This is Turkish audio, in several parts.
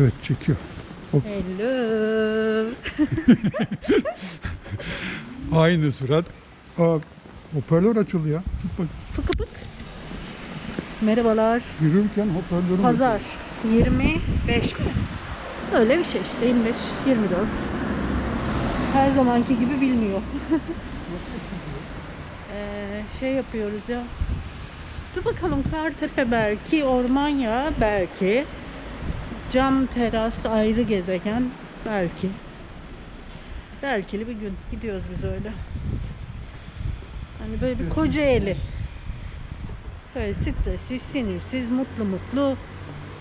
Evet çekiyor. Hello. Aynı surat. Aa, hoparlör açıldı ya. Tut bak. Fıkı fık. Merhabalar. Yürürken hoparlörü Pazar 25 mi? Öyle bir şey işte 25, 24. Her zamanki gibi bilmiyor. Ee, şey yapıyoruz ya. Dur bakalım Kartepe belki, Ormanya belki. Cam teras ayrı gezegen belki. Belki bir gün gidiyoruz biz öyle. Hani böyle bir Kocaeli. Böyle stressiz, sinirsiz, mutlu mutlu.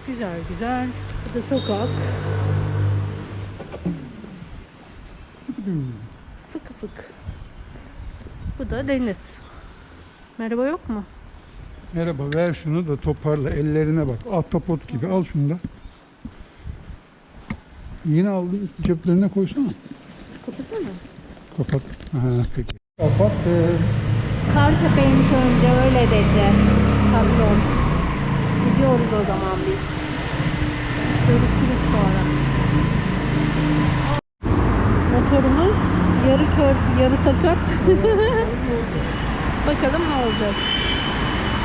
Güzel güzel. Bu da sokak. Fıkı fık. Bu da deniz. Merhaba yok mu? Merhaba ver şunu da toparla ellerine bak. Ahtapot gibi al şunu da. Yine aldı ceplerine koysana. Kapasana. Kapat. Ha, peki. Kapattım. Kartepe'ymiş önce öyle dedi. Patron. Gidiyoruz o zaman biz. Görüşürüz sonra. Motorumuz yarı kör, yarı sakat. Bakalım ne olacak.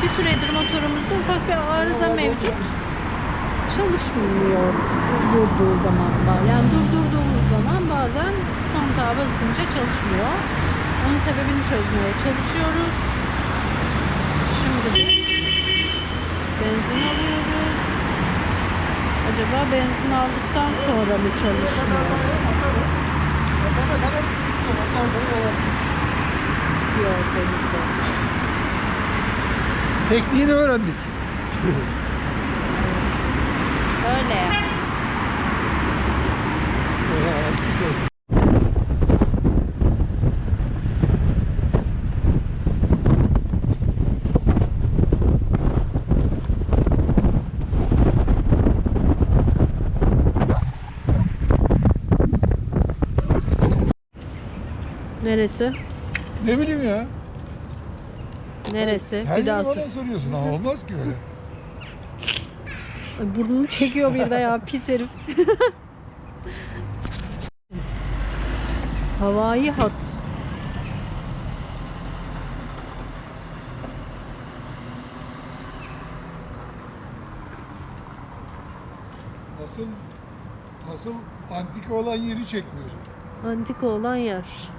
Bir süredir motorumuzda ufak bir arıza mevcut. Çalışmıyor durduğu zaman. Yani durdurduğumuz zaman bazen kontağa basınca çalışmıyor. Onun sebebini çözmeye çalışıyoruz. Şimdi de benzin alıyoruz. Acaba benzin aldıktan sonra mı çalışmıyor? Yok. Tekniğini öğrendik. Öyle ya. Neresi? Ne bileyim ya. Neresi? Her bir daha yeri sor. bana soruyorsun ama olmaz ki öyle. Ay, Burnumu çekiyor bir de ya pis herif. Havai hat. Asıl asıl antika olan yeri çekmiyorsun. Antika olan yer.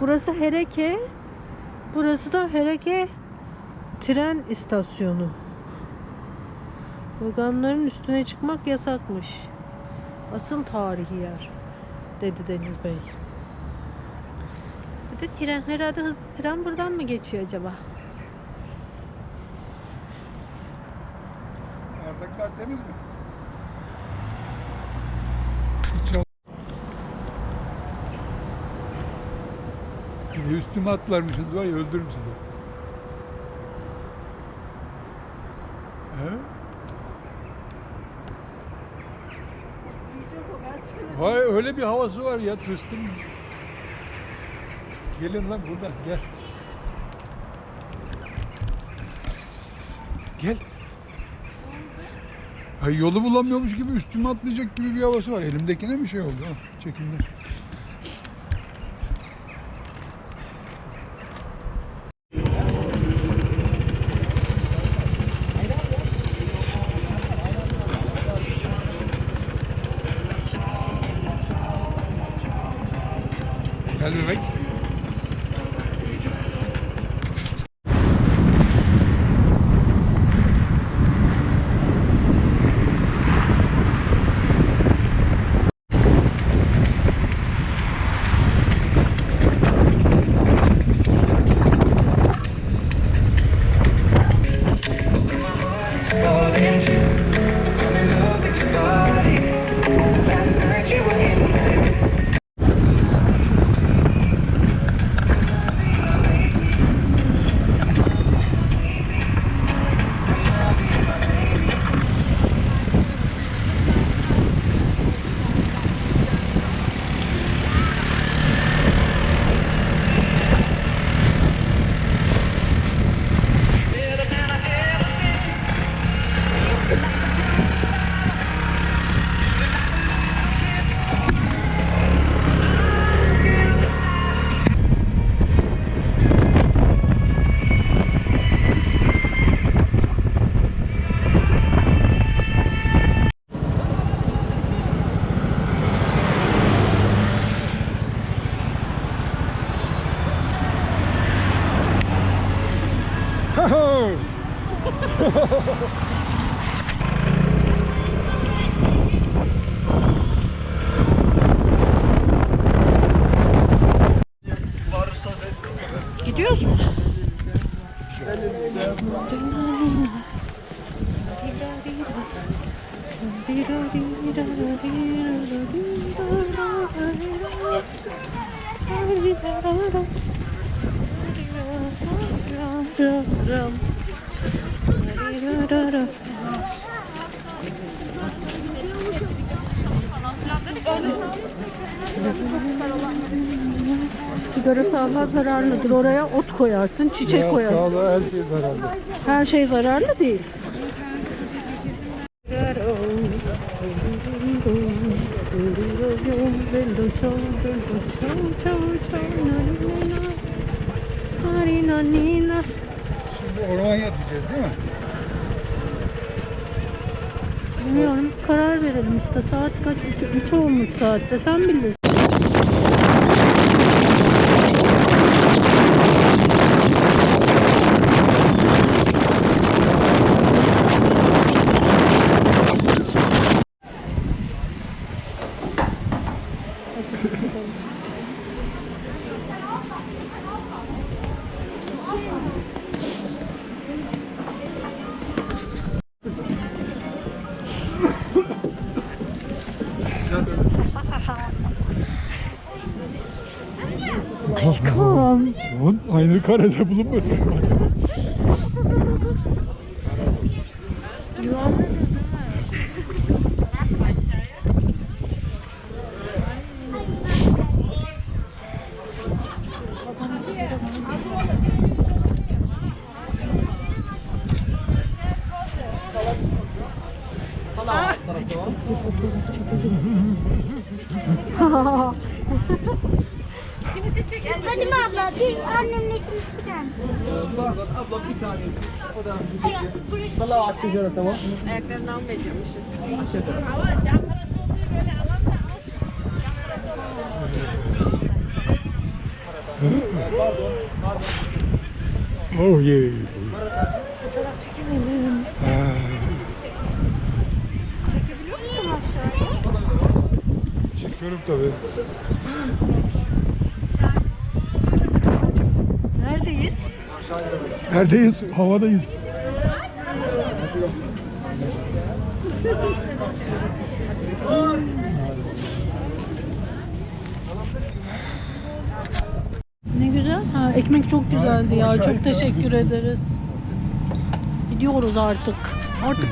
Burası Hereke. Burası da Hereke tren istasyonu. Vagonların üstüne çıkmak yasakmış. Asıl tarihi yer dedi Deniz Bey. Bir de tren herhalde hızlı tren buradan mı geçiyor acaba? Bardaklar temiz mi? Bir üstüme atlarmışsınız var ya öldürürüm sizi. He? Vay öyle bir havası var ya tırstım. Gelin lan buradan gel. Gel. Ay yolu bulamıyormuş gibi üstüme atlayacak gibi bir havası var. Elimdekine bir şey oldu. Ha, çekildi. Gel Gidiyoruz mu? Sigara sağlığa zararlıdır. Oraya ot koyarsın, çiçek Ya koyarsın. sağlığa her şey zararlı. Her şey zararlı değil. Şimdi Ormanya diyeceğiz değil mi? Bilmiyorum. Karar verelim işte. Saat kaç? 3 olmuş saatte. Sen bilirsin. Aynı karede bulunmasın mı acaba? Fatima abla biz annemle ikimiz çıkar Abla bir saniye. O da Hayır, burası Valla açmayacağız tamam. Ayaklarından becirmişim. Oh yeah. Fotoğraf çekemedim. Ha. çekebiliyor musun aşağıya? Çekiyorum tabii. Neredeyiz? Neredeyiz? Havadayız. Ne güzel. Ha, ekmek çok güzeldi ya. Çok teşekkür ederiz. Gidiyoruz artık. Artık